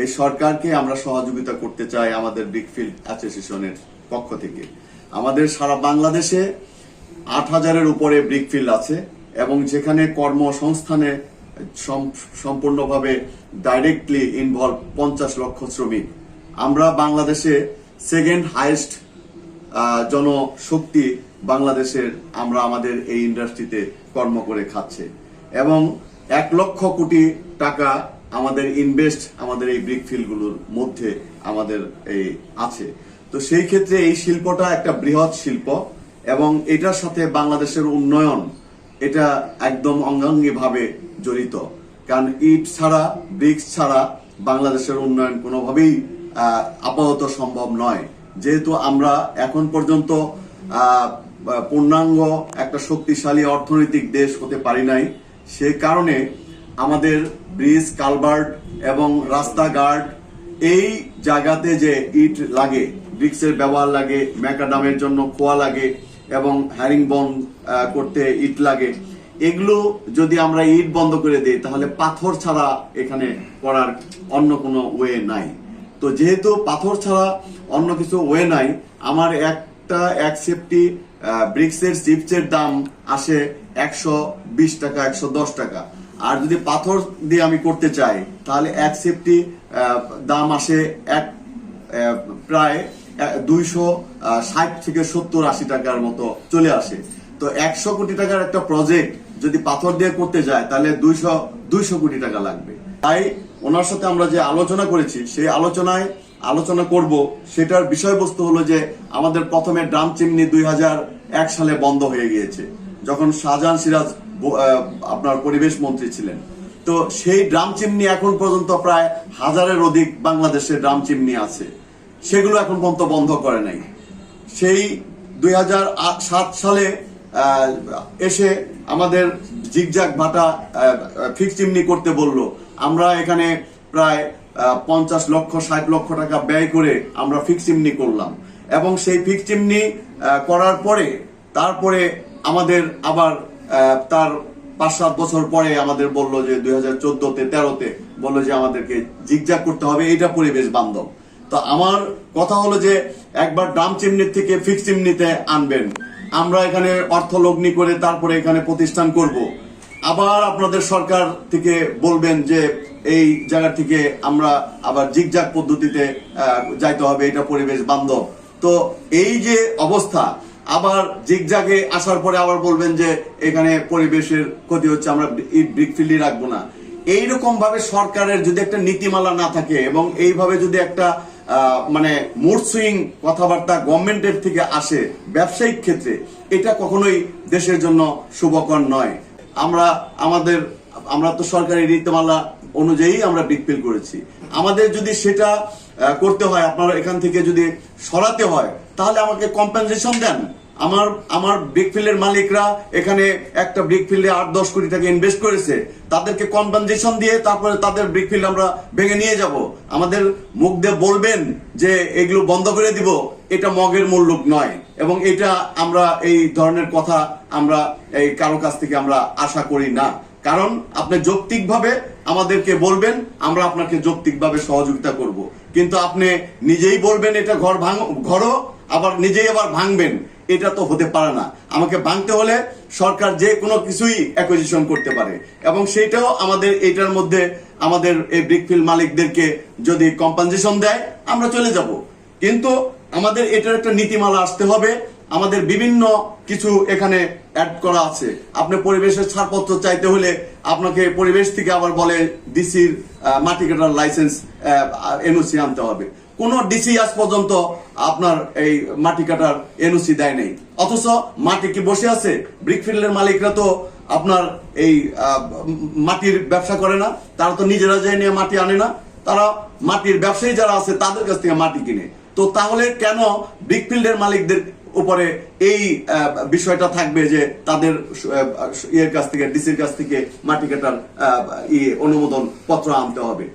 এই সরকারকে আমরা সহযোগিতা করতে চাই আমাদের ব্রিকফিল্ড অ্যাসোসিয়েশনের পক্ষ থেকে। আমাদের সারা বাংলাদেশে আট হাজারের উপরে ব্রিকফিল্ড আছে এবং যেখানে কর্মসংস্থানে সম্পূর্ণভাবে ডাইরেক্টলি ইনভলভ পঞ্চাশ লক্ষ শ্রমিক। আমরা বাংলাদেশে সেকেন্ড হাইয়েস্ট জনশক্তি বাংলাদেশের আমরা আমাদের এই ইন্ডাস্ট্রিতে কর্ম করে খাচ্ছে। এবং এক লক্ষ কোটি টাকা আমাদের ইনভেস্ট আমাদের এই ব্রিক ফিল্ডগুলোর মধ্যে আমাদের এই আছে। তো সেই ক্ষেত্রে এই শিল্পটা একটা বৃহৎ শিল্প এবং এটার সাথে বাংলাদেশের উন্নয়ন এটা একদম অঙ্গাঙ্গিভাবে জড়িত। কারণ ইট ছাড়া ব্রিক্স ছাড়া বাংলাদেশের উন্নয়ন কোনোভাবেই আপাতত সম্ভব নয়। যেহেতু আমরা এখন পর্যন্ত পূর্ণাঙ্গ একটা শক্তিশালী অর্থনৈতিক দেশ হতে পারি নাই, সে কারণে আমাদের ব্রিজ কালভার্ট এবং রাস্তাঘাট, এই জায়গাতে যে ইট লাগে, ব্রিক্সের ব্যবহার লাগে, ম্যাকাডামের জন্য খোয়া লাগে এবং হ্যারিং বন করতে ইট লাগে, এগুলো যদি আমরা ইট বন্ধ করে দিই, তাহলে পাথর ছাড়া এখানে করার অন্য কোনো ওয়ে নাই। তো যেহেতু পাথর ছাড়া অন্য কিছু ওয়ে নাই, আমার একটা এক সেফটি ব্রিক্সের চিপসের দাম আসে একশো বিশ টাকা, একশো দশ টাকা। আর যদি পাথর দিয়ে আমি করতে চাই, তাহলে এক সেফটি দাম আসে এক প্রায় দুইশো ষাট থেকে সত্তর আশি টাকার মতো চলে আসে। তো একশো কোটি টাকার একটা প্রজেক্ট যদি পাথর দিয়ে করতে যায়, তাহলে দুইশো দুইশো কোটি টাকা লাগবে। তাই ওনার সাথে আমরা যে আলোচনা করেছি, সেই আলোচনায় আলোচনা করব। সেটার বিষয়বস্তু হলো যে, আমাদের প্রথমে ড্রাম চিমনি দুই সালে বন্ধ হয়ে গিয়েছে। যখন শাহজাহান সিরাজ আপনার পরিবেশ মন্ত্রী ছিলেন। তো সেই ড্রাম চিমনি এখন পর্যন্ত প্রায় হাজারের অধিক বাংলাদেশের ড্রাম চিমনি আছে। সেগুলো এখন পর্যন্ত বন্ধ করে নাই। সেই দুই সালে এসে আমাদের জিগজাগ ভাটা ফিক্স চিমনি করতে বলল, আমরা এখানে প্রায় পঞ্চাশ লক্ষ, ষাট লক্ষ টাকা ব্যয় করে আমরা ফিক্স চিমনি করলাম। এবং সেই ফিক্স চিমনি করার পরে, তারপরে আমাদের আবার তার পাঁচ সাত বছর পরে আমাদের বলল যে দুই হাজার চোদ্দতে, তেরোতে বলল যে আমাদেরকে জিগজাগ করতে হবে। এটা পরিবেশ বান্ধব। তো আমার কথা হলো যে একবার ড্রাম চিমনির থেকে ফিক্স চিমনিতে আনবেন। আমরা এখানে অর্থ লগ্নি করে তারপরে এখানে প্রতিষ্ঠান করব। আবার আপনাদের সরকার থেকে বলবেন যে এই জায়গা থেকে আমরা আবার জিগজাগ পদ্ধতিতে যাইতে হবে। এটা পরিবেশ বান্ধব। তো এই যে অবস্থা আবার জিগজাগে আসার পরে আবার বলবেন যে এখানে পরিবেশের ক্ষতি হচ্ছে, আমরা ইট ব্রিক ফিল্ডই রাখব না। এইরকম ভাবে সরকারের যদি একটা নীতিমালা না থাকে এবং এইভাবে যদি একটা মানে মুড সুইং কথাবার্তা গভর্নমেন্টের থেকে আসে ব্যবসায়িক ক্ষেত্রে, এটা কখনোই দেশের জন্য শুভকর নয়। আমরা, আমাদের, আমরা তো সরকারি নীতিমালা অনুযায়ী আমরা বিকপিল করেছি। আমাদের যদি সেটা করতে হয়, আপনারা এখান থেকে যদি সরাতে হয়, তাহলে আমাকে কম্পেনসেশন দেন। আমার আমার ব্রিক ফিল্ডের মালিকরা এখানে একটা ব্রিক ফিল্ডে আট, দশ কোটি টাকা ইনভেস্ট করেছে। তাদেরকে কম্পেনসেশন দিয়ে তারপরে তাদের ব্রিক ফিল্ড আমরা ভেঙে নিয়ে যাব। আমাদের মুখ দিয়ে বলবেন যে এগুলো বন্ধ করে দিব, এটা মগের মূল্য নয়। এবং এটা আমরা, এই ধরনের কথা আমরা, এই কারও কাছ থেকে আমরা আশা করি না। কারণ আপনি যৌক্তিকভাবে আমাদেরকে বলবেন, আমরা আপনাকে যৌক্তিকভাবে সহযোগিতা করব। কিন্তু আপনি নিজেই বলবেন এটা ঘর ভাঙ, ঘরও, আবার নিজেই আবার ভাঙবেন। এটা তো হতে পারে না। আমাকে ভাঙতে হলে সরকার যে কোনো কিছুই অ্যাকুইজিশন করতে পারে। এবং সেটাও আমাদের এটার মধ্যে আমাদের এই ব্রিকফিল্ড মালিকদেরকে যদি কম্পেনসেশন দেয়, আমরা চলে যাব। কিন্তু আমাদের এটার একটা নীতিমালা আসতে হবে। আমাদের বিভিন্ন কিছু এখানে অ্যাড করা আছে। আপনি পরিবেশের ছাড়পত্র চাইতে হলে আপনাকে পরিবেশ থেকে আবার বলে ডিসির মাটি কাটার লাইসেন্স এনওসি আনতে হবে। কোন ডিসি আজ পর্যন্ত আপনার এই মাটি কাটার এনওসি দেয় নাই। অথচ মাটি কি বসে আছে? ব্রিকফিল্ডের মালিকরা তো আপনার এই মাটির ব্যবসা করে না। তারা তো নিজেরা যায় নিয়ে মাটি আনে না। তারা মাটির ব্যবসায়ী যারা আছে, তাদের কাছ থেকে মাটি কিনে। তো তাহলে কেন ব্রিকফিল্ডের মালিকদের উপরে এই বিষয়টা থাকবে যে তাদের ইয়ের কাছ থেকে ডিসির কাছ থেকে মাটি কাটার ইয়ে অনুমোদন পত্র আনতে হবে?